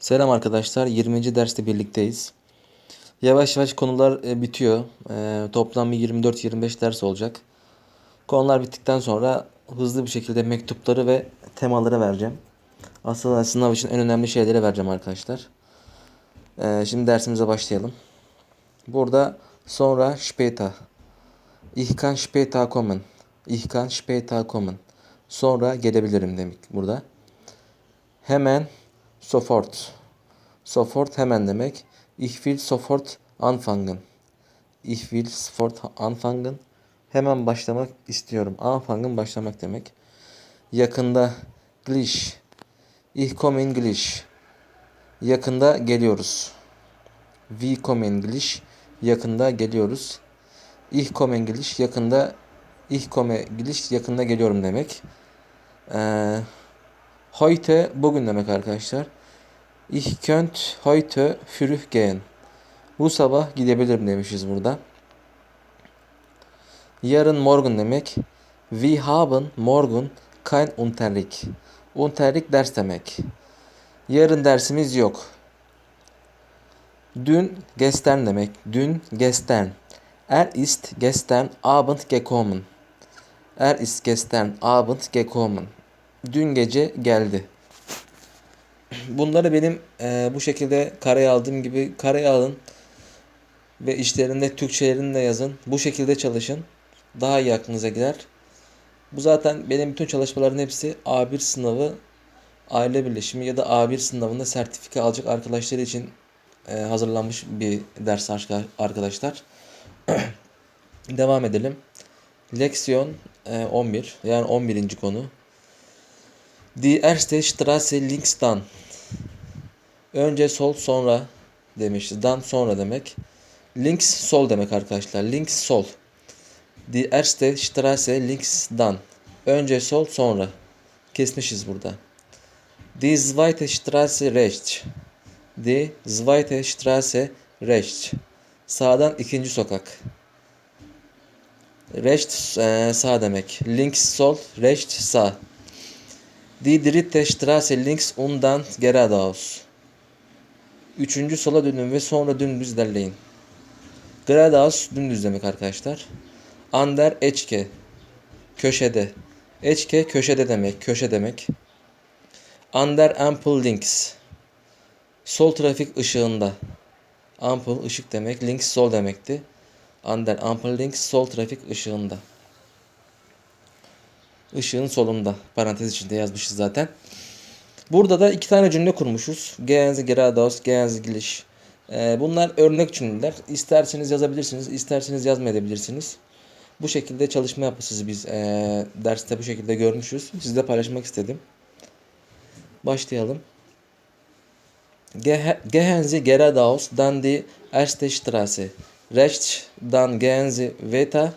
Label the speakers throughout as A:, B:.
A: Selam arkadaşlar. 20. derste birlikteyiz. Yavaş yavaş konular e, bitiyor. E, toplam bir 24-25 ders olacak. Konular bittikten sonra hızlı bir şekilde mektupları ve temaları vereceğim. Aslında sınav için en önemli şeyleri vereceğim arkadaşlar. E, şimdi dersimize başlayalım. Burada sonra später. Ich kann später kommen. Ich kann kommen. Sonra gelebilirim demek burada. Hemen sofort. Sofort hemen demek. Ich will sofort anfangen. Ich will sofort anfangen. Hemen başlamak istiyorum. Anfangen başlamak demek. Yakında gleich. Ich komme in gleich. Yakında geliyoruz. Wir kommen gleich. Yakında geliyoruz. Ich komme gleich. Yakında Ich komme gleich. Yakında geliyorum demek. Ee, Heute bugün demek arkadaşlar. Ich könnt heute früh gehen. Bu sabah gidebilirim demişiz burada. Yarın morgen demek. Wir haben morgen kein Unterricht. Unterricht ders demek. Yarın dersimiz yok. Dün gestern demek. Dün gestern. Er ist gestern Abend gekommen. Er ist gestern Abend gekommen. Dün gece geldi. Bunları benim e, bu şekilde kareye aldığım gibi kareye alın ve işlerinde Türkçelerini de yazın. Bu şekilde çalışın. Daha iyi aklınıza gider. Bu zaten benim bütün çalışmaların hepsi A1 sınavı aile birleşimi ya da A1 sınavında sertifika alacak arkadaşlar için e, hazırlanmış bir ders arka- arkadaşlar. Devam edelim. Leksiyon e, 11 yani 11. konu. Die erste Straße links'tan. Önce sol sonra demişiz. Dan sonra demek. Links sol demek arkadaşlar. Links sol. Die erste Straße links'dan. Önce sol sonra. Kesmişiz burada. Die zweite Straße rechts. Die zweite Straße rechts. Sağdan ikinci sokak. Rechts e, sağ demek. Links sol, rechts sağ. Die dritte Straße links und dann geradeaus. Üçüncü sola dönün ve sonra dümdüz ilerleyin. Geradeaus dümdüz demek arkadaşlar. Ander Ecke köşede. Ecke köşede demek, köşe demek. Ander Ampel links. Sol trafik ışığında. Ampul ışık demek, links sol demekti. Ander Ampel links sol trafik ışığında. Işığın solunda. Parantez içinde yazmışız zaten. Burada da iki tane cümle kurmuşuz. Geradeaus, gehen Sie gleich. Ee, bunlar örnek cümleler. İsterseniz yazabilirsiniz, isterseniz yazmayabilirsiniz. Bu şekilde çalışma yapısız biz ee, derste bu şekilde görmüşüz. Sizle paylaşmak istedim. Başlayalım. Gehe- Gehen Sie geradeaus, dann die erste Straße. Rechts, dann gehen Sie weiter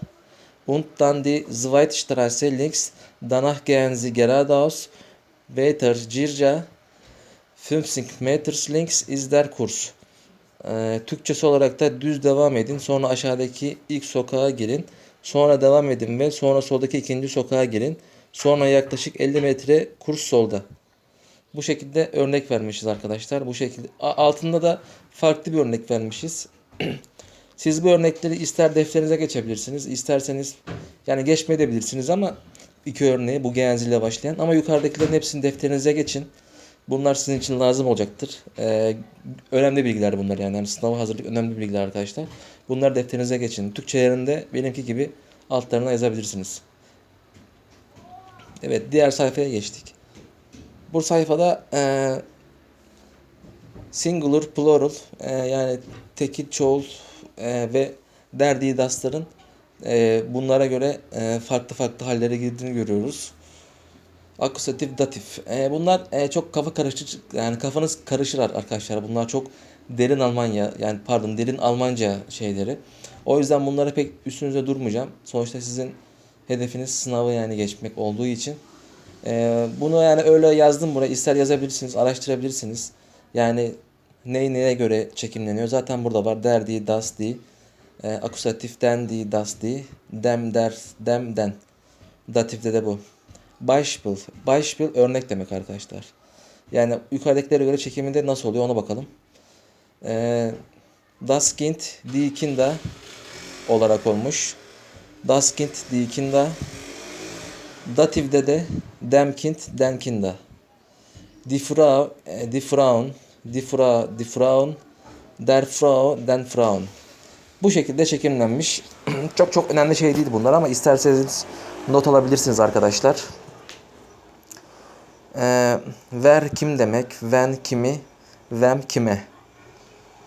A: und dann die zweite Straße links. Danach gehen Sie geradeaus, weiter circa 50 Meters links ist der Kurs. Ee, Türkçesi olarak da düz devam edin. Sonra aşağıdaki ilk sokağa girin. Sonra devam edin ve sonra soldaki ikinci sokağa girin. Sonra yaklaşık 50 metre kurs solda. Bu şekilde örnek vermişiz arkadaşlar. Bu şekilde altında da farklı bir örnek vermişiz. Siz bu örnekleri ister defterinize geçebilirsiniz, isterseniz yani geçmeyebilirsiniz ama iki örneği bu genzi ile başlayan ama yukarıdakilerin hepsini defterinize geçin. Bunlar sizin için lazım olacaktır. Ee, önemli bilgiler bunlar yani. yani sınava hazırlık önemli bilgiler arkadaşlar. Bunlar defterinize geçin. Türkçelerinde benimki gibi altlarına yazabilirsiniz. Evet diğer sayfaya geçtik. Bu sayfada eee singular, plural eee, yani tekil, çoğul eee, ve derdi dasların eee, bunlara göre eee, farklı farklı hallere girdiğini görüyoruz. Akusatif, datif. Eee, bunlar eee, çok kafa karıştırıcı yani kafanız karışır arkadaşlar. Bunlar çok derin Almanya yani pardon derin Almanca şeyleri. O yüzden bunlara pek üstünüze durmayacağım. Sonuçta sizin hedefiniz sınavı yani geçmek olduğu için. Ee, bunu yani öyle yazdım buraya. İster yazabilirsiniz, araştırabilirsiniz. Yani ney neye göre çekimleniyor. Zaten burada var. Derdi, das di. E, akusatif dendi, das di. Dem der, dem den. Datifte de bu. Beispiel. Beispiel örnek demek arkadaşlar. Yani yukarıdakilere göre çekiminde nasıl oluyor ona bakalım. Ee, das Kind die Kinder olarak olmuş. Das Kind die Kinder. Datif'de de dem Kind den Kinder. Die Frau, e, die Frauen, die Frau, die Frauen, der Frau, den Frauen. Bu şekilde çekimlenmiş. çok çok önemli şey değil bunlar ama isterseniz not alabilirsiniz arkadaşlar. Ee, ver kim demek, when kimi, them kime.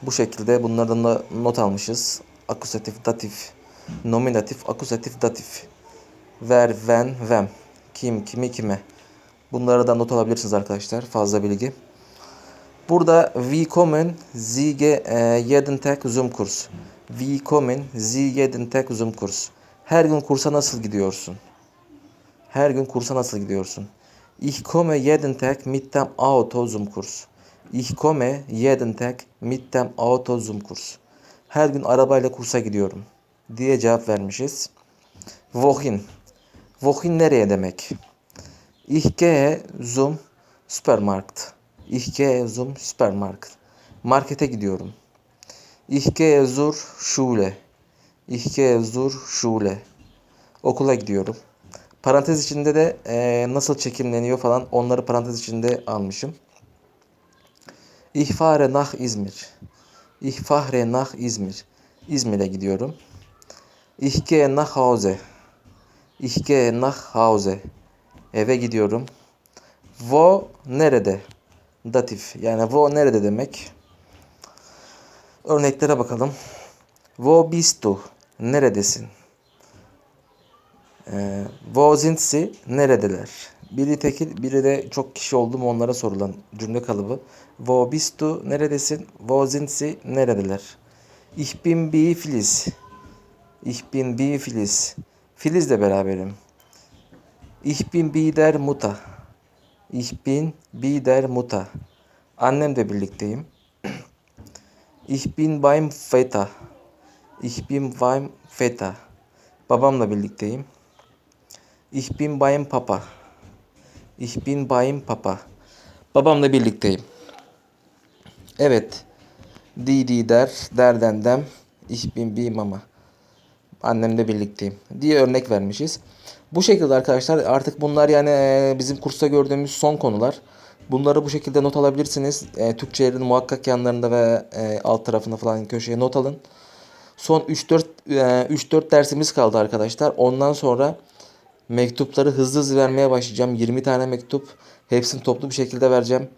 A: Bu şekilde bunlardan da not almışız. Akusatif, datif, nominatif, akusatif, datif. Ver, when, them. Kim, kimi, kime. Bunları da not alabilirsiniz arkadaşlar. Fazla bilgi. Burada Willkommen Sie ge- e, jeden Tag Zoom kurs. Willkommen Sie jeden Tag Zoom kurs. Her gün kursa nasıl gidiyorsun? Her gün kursa nasıl gidiyorsun? Ich komme jeden Tag mit dem Auto zum Kurs. Ich komme jeden Tag mit dem Auto zum Kurs. Her gün arabayla kursa gidiyorum diye cevap vermişiz. Wohin? Wohin nereye demek? Ich gehe zum Supermarkt. Ich gehe zum Supermarkt. Markete gidiyorum. Ich gehe zur Schule. Ich gehe zur Schule. Okula gidiyorum. Parantez içinde de eee, nasıl çekimleniyor falan onları parantez içinde almışım. Ich fahre nach İzmir. Ich fahre nach İzmir. İzmir'e gidiyorum. Ich gehe nach Hause. Ich gehe. Eve gidiyorum. Wo nerede? Datif. Yani wo nerede demek? Örneklere bakalım. Wo bist du? Neredesin? Ee, wo sind sie? Neredeler? Biri tekil, biri de çok kişi oldu mu onlara sorulan cümle kalıbı. Wo bist du? Neredesin? Wo sind sie? Neredeler? Ich bin bi Filiz. Ich bin bi Filiz. Filiz'le beraberim. Ich bin bi der Mutter. Ich bin bi der Mutter. Annemle birlikteyim. Ich bin beim Vater. Ich bin beim Vater. Babamla birlikteyim. Ich bin beim Papa. Ich bin beim Papa. Babamla birlikteyim. Evet. Di di der, derden dem. Ich bin bi mama. Annemle birlikteyim diye örnek vermişiz. Bu şekilde arkadaşlar artık bunlar yani e, bizim kursta gördüğümüz son konular. Bunları bu şekilde not alabilirsiniz. E, Türkçelerin muhakkak yanlarında ve e, alt tarafında falan köşeye not alın. Son 3-4 e, 3-4 dersimiz kaldı arkadaşlar. Ondan sonra mektupları hızlı hızlı vermeye başlayacağım. 20 tane mektup. Hepsini toplu bir şekilde vereceğim.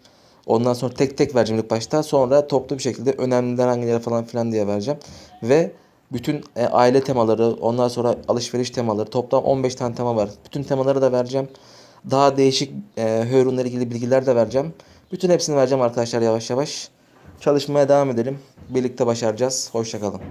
A: Ondan sonra tek tek vereceğim ilk başta. Sonra toplu bir şekilde önemliler hangileri falan filan diye vereceğim. Ve bütün e, aile temaları, ondan sonra alışveriş temaları, toplam 15 tane tema var. Bütün temaları da vereceğim. Daha değişik e, Hörun'la ilgili bilgiler de vereceğim. Bütün hepsini vereceğim arkadaşlar yavaş yavaş. Çalışmaya devam edelim. Birlikte başaracağız. Hoşçakalın.